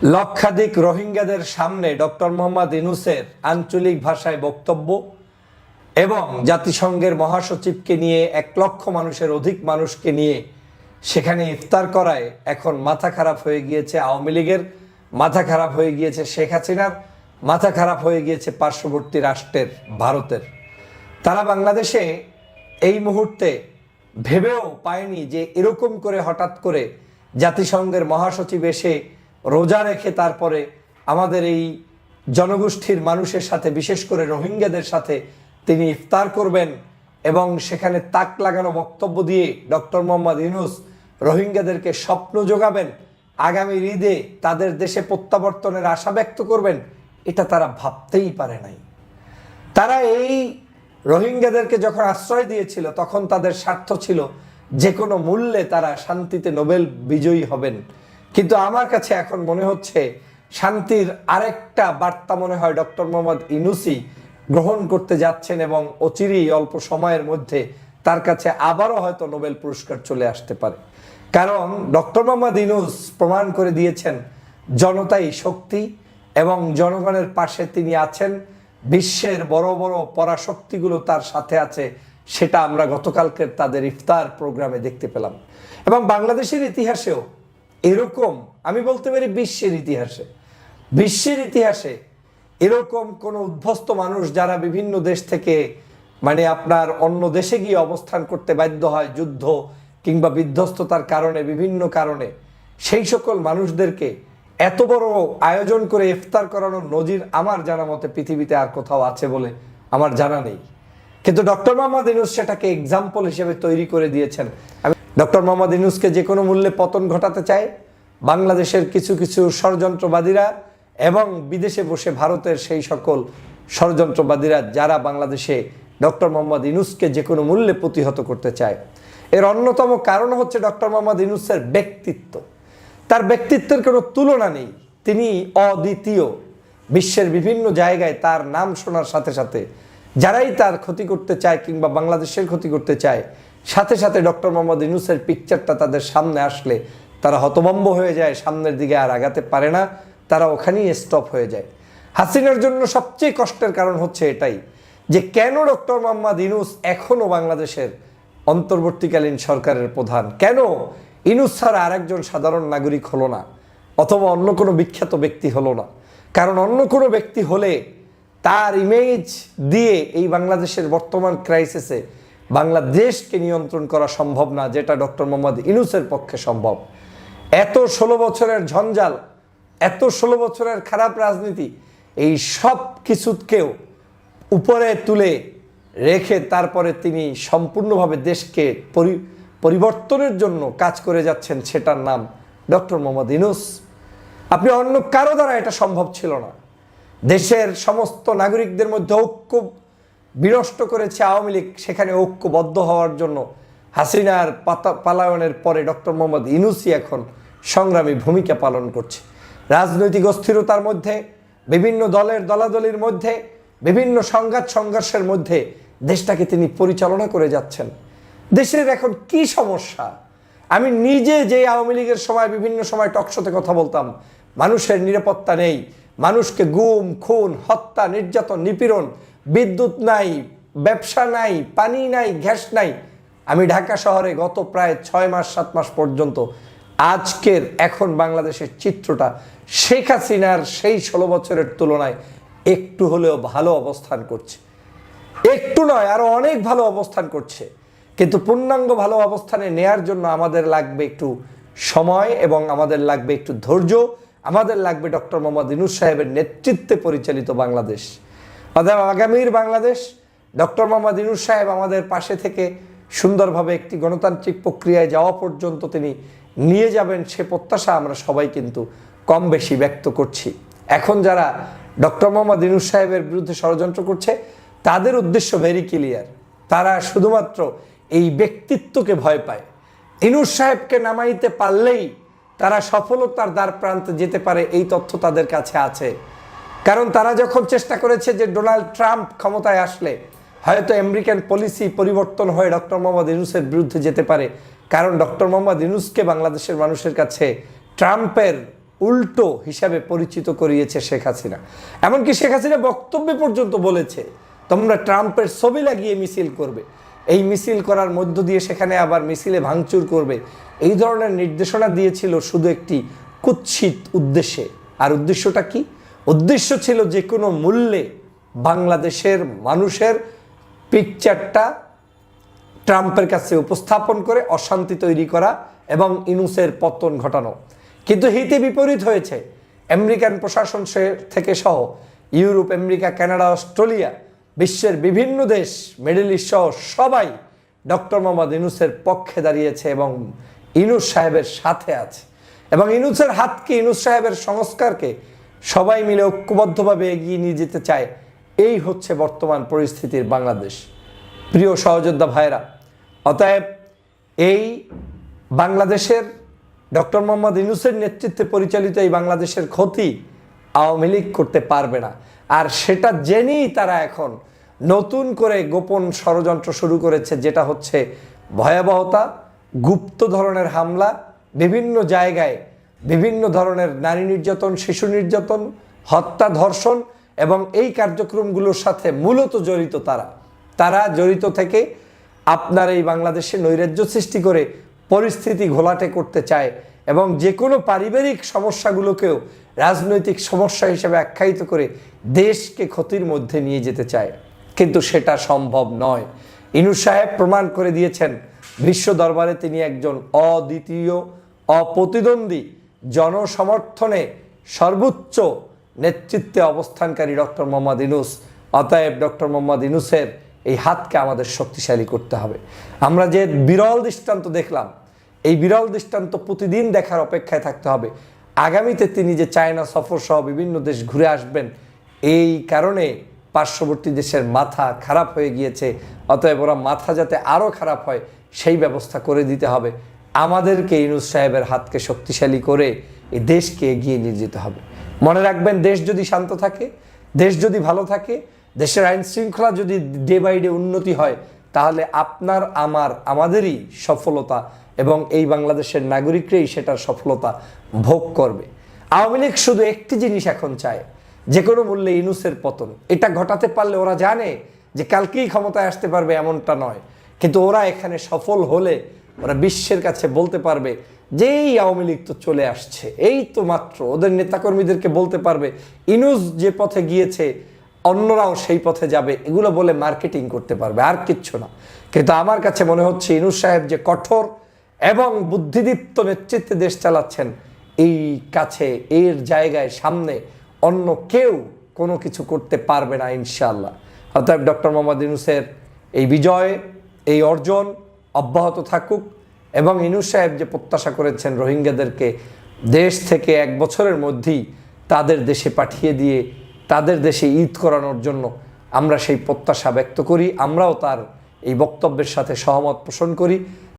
লক্ষাধিক রোহিঙ্গাদের সামনে ডক্টর মোহাম্মদ ইনুসের আঞ্চলিক ভাষায় বক্তব্য এবং জাতিসংঘের মহাসচিবকে নিয়ে এক লক্ষ মানুষের অধিক মানুষকে নিয়ে সেখানে ইফতার করায় এখন মাথা খারাপ হয়ে গিয়েছে আওয়ামী লীগের, মাথা খারাপ হয়ে গিয়েছে শেখ হাসিনার, মাথা খারাপ হয়ে গিয়েছে পার্শ্ববর্তী রাষ্ট্রের, ভারতের। তারা বাংলাদেশে এই মুহূর্তে ভেবেও পায়নি যে এরকম করে হঠাৎ করে জাতিসংঘের মহাসচিব এসে রোজা রেখে তারপরে আমাদের এই জনগোষ্ঠীর মানুষের সাথে, বিশেষ করে রোহিঙ্গাদের সাথে তিনি ইফতার করবেন এবং সেখানে তাক লাগানো বক্তব্য দিয়ে ডক্টর মোহাম্মদ ইউনুস রোহিঙ্গাদেরকে স্বপ্ন যোগাবেন আগামী ঈদে তাদের দেশে প্রত্যাবর্তনের আশা ব্যক্ত করবেন, এটা তারা ভাবতেই পারে নাই। তারা এই রোহিঙ্গাদেরকে যখন আশ্রয় দিয়েছিল, তখন তাদের স্বার্থ ছিল যে কোনো মূল্যে তারা শান্তিতে নোবেল বিজয়ী হবেন। কিন্তু আমার কাছে এখন মনে হচ্ছে শান্তির আরেকটা বার্তা মনে হয় ডক্টর মোহাম্মদ ইনুসি গ্রহণ করতে যাচ্ছেন এবং অচিরেই অল্প সময়ের মধ্যে তার কাছে আবারও হয়তো নোবেল পুরস্কার চলে আসতে পারে। কারণ ডক্টর মোহাম্মদ ইনুস প্রমাণ করে দিয়েছেন, জনতাই শক্তি এবং জনগণের পাশে তিনি আছেন, বিশ্বের বড় বড় পরাশক্তিগুলো তার সাথে আছে, সেটা আমরা গতকালকের তাদের ইফতার প্রোগ্রামে দেখতে পেলাম। এবং বাংলাদেশের ইতিহাসেও এরকম, আমি বলতে পারি বিশ্বের ইতিহাসে। বিশ্বের ইতিহাসে এরকম কোনো উদ্ভস্ত মানুষ যারা বিভিন্ন দেশ থেকে মানে আপনার অন্য দেশে গিয়ে অবস্থান করতে বাধ্য হয় যুদ্ধ কিংবা বিধ্বস্ততার কারণে, বিভিন্ন কারণে, সেই সকল মানুষদেরকে এত বড় আয়োজন করে ইফতার করানোর নজির আমার জানা মতে পৃথিবীতে আর কোথাও আছে বলে আমার জানা নেই। কিন্তু ডক্টর মোহাম্মদ ইনুস সেটাকে এক্সাম্পল হিসেবে তৈরি করে দিয়েছেন। ডক্টর মোহাম্মদ ইনুসকে যে কোনো মূল্যে পতন ঘটাতে চায়, বাংলাদেশের কিছু কিছু ষড়যন্ত্রবাদীরা এবং বিদেশে বসে ভারতের সেই সকল ষড়যন্ত্রবাদীরা যারা বাংলাদেশে ডক্টর মোহাম্মদ ইনুসকে যে কোনো মূল্যে প্রতিহত করতে চায়। এর অন্যতম কারণ হচ্ছে ডক্টর মোহাম্মদ ইনুসের ব্যক্তিত্ব। তার ব্যক্তিত্বের কোনো তুলনা নেই। তিনি অদ্বিতীয়। বিশ্বের বিভিন্ন জায়গায় তার নাম শোনার সাথে সাথে যারাই তার ক্ষতি করতে চায় কিংবা বাংলাদেশের ক্ষতি করতে চায় সাথে সাথে ডক্টর মোহাম্মদ ইনুসের পিকচারটা তাদের সামনে আসলে তারা হতভম্ব হয়ে যায়, সামনের দিকে আর আগাতে পারে না, তারা ওখানেই স্টপ হয়ে যায়। হাসিনার জন্য সবচেয়ে কষ্টের কারণ হচ্ছে এটাই যে কেন ডক্টর মোহাম্মদ ইনুস এখনও বাংলাদেশের অন্তর্বর্তীকালীন সরকারের প্রধান? কেন ইনুস ছাড়া আরেকজন সাধারণ নাগরিক হলো না? অথবা অন্য কোনো বিখ্যাত ব্যক্তি হলো না? কারণ অন্য কোনো ব্যক্তি হলে তার ইমেজ দিয়ে এই বাংলাদেশের বর্তমান ক্রাইসিসে বাংলাদেশকে নিয়ন্ত্রণ করা সম্ভব না, যেটা ডক্টর মোহাম্মদ ইনুসের পক্ষে সম্ভব। এত ষোলো বছরের ঝঞ্ঝাল, এত ষোলো বছরের খারাপ রাজনীতি, এই সব কিছুকেও উপরে তুলে রেখে তারপরে তিনি সম্পূর্ণভাবে দেশকে পরি, পরিবর্তনের জন্য কাজ করে যাচ্ছেন, সেটার নাম ডক্টর মোহাম্মদ ইনুস আপনি অন্য কারও দ্বারা এটা সম্ভব ছিল না। দেশের সমস্ত নাগরিকদের মধ্যে ঐক্য বিনষ্ট করেছে আওয়ামী লীগ, সেখানে ঐক্যবদ্ধ হওয়ার জন্য হাসিনার পাতা পালায়নের পরে ডক্টর মোহাম্মদ ইনুসি এখন সংগ্রামী ভূমিকা পালন করছে। রাজনৈতিক অস্থিরতার মধ্যে, বিভিন্ন দলের দলাদলির মধ্যে, বিভিন্ন সংঘাত সংঘর্ষের মধ্যে দেশটাকে তিনি পরিচালনা করে যাচ্ছেন। দেশের এখন কি সমস্যা? আমি নিজে যে আওয়ামী লীগের সময় বিভিন্ন সময় টকশোতে কথা বলতাম, মানুষের নিরাপত্তা নেই, মানুষকে গুম, খুন, হত্যা, নির্যাতন, নিপীড়ন বিদ্যুৎ নাই, ব্যবসা নাই, পানি নাই, গ্যাস নাই। আমি ঢাকা শহরে গত প্রায় ছয় মাস, সাত মাস পর্যন্ত আজকের এখন বাংলাদেশের চিত্রটা শেখ হাসিনার সেই ষোলো বছরের তুলনায় একটু হলেও ভালো অবস্থান করছে। একটু নয় আরও অনেক ভালো অবস্থান করছে। কিন্তু পূর্ণাঙ্গ ভালো অবস্থানে নেয়ার জন্য আমাদের লাগবে একটু সময় এবং আমাদের লাগবে একটু ধৈর্য। আমাদের লাগবে ডক্টর মোহাম্মদ ইনুস সাহেবের নেতৃত্বে পরিচালিত বাংলাদেশ। অর্থাৎ আগামীর বাংলাদেশ ডক্টর মোহাম্মদ ইনুস সাহেব আমাদের পাশে থেকে সুন্দরভাবে একটি গণতান্ত্রিক প্রক্রিয়ায় যাওয়া পর্যন্ত তিনি নিয়ে যাবেন, সে প্রত্যাশা আমরা সবাই কিন্তু কম বেশি ব্যক্ত করছি। এখন যারা ডক্টর মোহাম্মদ ইনুস সাহেবের বিরুদ্ধে ষড়যন্ত্র করছে, তাদের উদ্দেশ্য ভেরি ক্লিয়ার তারা শুধুমাত্র এই ব্যক্তিত্বকে ভয় পায়। ইনুস সাহেবকে নামাইতে পারলেই তারা সফলতার দ্বার প্রান্তে যেতে পারে, এই তথ্য তাদের কাছে আছে। কারণ তারা যখন চেষ্টা করেছে যে ডোনাল্ড ট্রাম্প ক্ষমতায় আসলে, হয়তো আমেরিকান পলিসি পরিবর্তন হয়ে ডক্টর মোহাম্মদ ইনুসের বিরুদ্ধে যেতে পারে। কারণ ডক্টর মোহাম্মদ ইনুসকে বাংলাদেশের মানুষের কাছে ট্রাম্পের উল্টো হিসাবে পরিচিত করিয়েছে শেখ হাসিনা। এমনকি শেখ হাসিনা বক্তব্যে পর্যন্ত বলেছে, তোমরা ট্রাম্পের ছবি লাগিয়ে মিছিল করবে। এই মিছিল করার মধ্য দিয়ে সেখানে আবার মিছিলে ভাঙচুর করবে। এই ধরনের নির্দেশনা দিয়েছিল শুধু একটি কুৎসিত উদ্দেশ্যে। আর উদ্দেশ্যটা কি? উদ্দেশ্য ছিল যে কোনো মূল্যে বাংলাদেশের মানুষের পিকচারটা ট্রাম্পের কাছে উপস্থাপন করে অশান্তি তৈরি করা এবং ইনুসের পতন ঘটানো। কিন্তু হিতে বিপরীত হয়েছে। আমেরিকান প্রশাসন থেকে সহ ইউরোপ, আমেরিকা, কানাডা, অস্ট্রেলিয়া, বিশ্বের বিভিন্ন দেশ, মিডল ইস্ট সহ সবাই ডক্টর মোহাম্মদ ইনুসের পক্ষে দাঁড়িয়েছে এবং ইনুস সাহেবের সাথে আছে। এবং ইনুসের হাতকে ইনুস সাহেবের সংস্কারকে সবাই মিলে ঐক্যবদ্ধভাবে এগিয়ে নিয়ে যেতে চায়। এই হচ্ছে বর্তমান পরিস্থিতির বাংলাদেশ। প্রিয় সহযোদ্ধা ভাইরা অতএব এই বাংলাদেশের ডক্টর মোহাম্মদ ইউনুসের নেতৃত্বে পরিচালিত এই বাংলাদেশের ক্ষতি আওয়ামী লীগ করতে পারবে না। আর সেটা জেনেই তারা এখন নতুন করে গোপন ষড়যন্ত্র শুরু করেছে, যেটা হচ্ছে ভয়াবহতা, গুপ্ত ধরনের হামলা, বিভিন্ন জায়গায় বিভিন্ন ধরনের নারী নির্যাতন, শিশু নির্যাতন, হত্যা, ধর্ষণ এবং এই কার্যক্রমগুলোর সাথে মূলত জড়িত তারা। তারা জড়িত থেকে আপনার এই বাংলাদেশে নৈরাজ্য সৃষ্টি করে পরিস্থিতি ঘোলাটে করতে চায় এবং যে কোনো পারিবারিক সমস্যাগুলোকেও রাজনৈতিক সমস্যা হিসেবে আখ্যায়িত করে দেশকে ক্ষতির মধ্যে নিয়ে যেতে চায়। কিন্তু সেটা সম্ভব নয়। ইনু সাহেব প্রমাণ করে দিয়েছেন, বিশ্ব দরবারে তিনি একজন অদ্বিতীয়, অপ্রতিদ্বন্দ্বী জনসমর্থনে সর্বোচ্চ নেতৃত্বে অবস্থানকারী ডক্টর মোহাম্মদ ইনুস অতএব ডক্টর মোহাম্মদ ইনুসের এই হাতকে আমাদের শক্তিশালী করতে হবে। আমরা যে বিরল দৃষ্টান্ত দেখলাম, এই বিরল দৃষ্টান্ত প্রতিদিন দেখার অপেক্ষায় থাকতে হবে। আগামীতে তিনি যে চায়না সফর সহ বিভিন্ন দেশ ঘুরে আসবেন, এই কারণে পার্শ্ববর্তী দেশের মাথা খারাপ হয়ে গিয়েছে। অতএব ওরা মাথা যাতে আরও খারাপ হয়, সেই ব্যবস্থা করে দিতে হবে। আমাদেরকে ইনুস সাহেবের হাতকে শক্তিশালী করে এই দেশকে এগিয়ে নিয়ে যেতে হবে। মনে রাখবেন, দেশ যদি শান্ত থাকে, দেশ যদি ভালো থাকে, দেশের আইন শৃঙ্খলা যদি ডে বাই ডে উন্নতি হয়, তাহলে আপনার, আমার, আমাদেরই সফলতা এবং এই বাংলাদেশের নাগরিকরাই সেটার সফলতা ভোগ করবে। আওয়ামী লীগ শুধু একটি জিনিস এখন চায়, যে কোনো মূল্যে ইনুসের পতন। এটা ঘটাতে পারলে ওরা জানে যে কালকেই ক্ষমতায় আসতে পারবে এমনটা নয়, কিন্তু ওরা এখানে সফল হলে ওরা বিশ্বের কাছে বলতে পারবে যে এই আওয়ামী লীগ তো চলে আসছে, এই তো মাত্র ওদের নেতাকর্মীদেরকে বলতে পারবে, ইনুস যে পথে গিয়েছে, অন্যরাও সেই পথে যাবে, এগুলো বলে মার্কেটিং করতে পারবে, আর কিচ্ছু না। কিন্তু আমার কাছে মনে হচ্ছে ইনুস সাহেব যে কঠোর এবং বুদ্ধিদীপ্ত নেতৃত্বে দেশ চালাচ্ছেন, এই কাছে, এর জায়গায় সামনে অন্য কেউ কোনো কিছু করতে পারবে না, ইনশাআল্লাহ। অতএব ডক্টর মোহাম্মদ ইনুসের এই বিজয়, এই অর্জন অব্যাহত থাকুক এবং ইনু সাহেব যে প্রত্যাশা করেছেন রোহিঙ্গাদেরকে দেশ থেকে এক বছরের মধ্যেই তাদের দেশে পাঠিয়ে দিয়ে তাদের দেশে ঈদ করানোর জন্য আমরা সেই প্রত্যাশা ব্যক্ত করি, আমরাও তার এই বক্তব্যের সাথে সহমত পোষণ করি।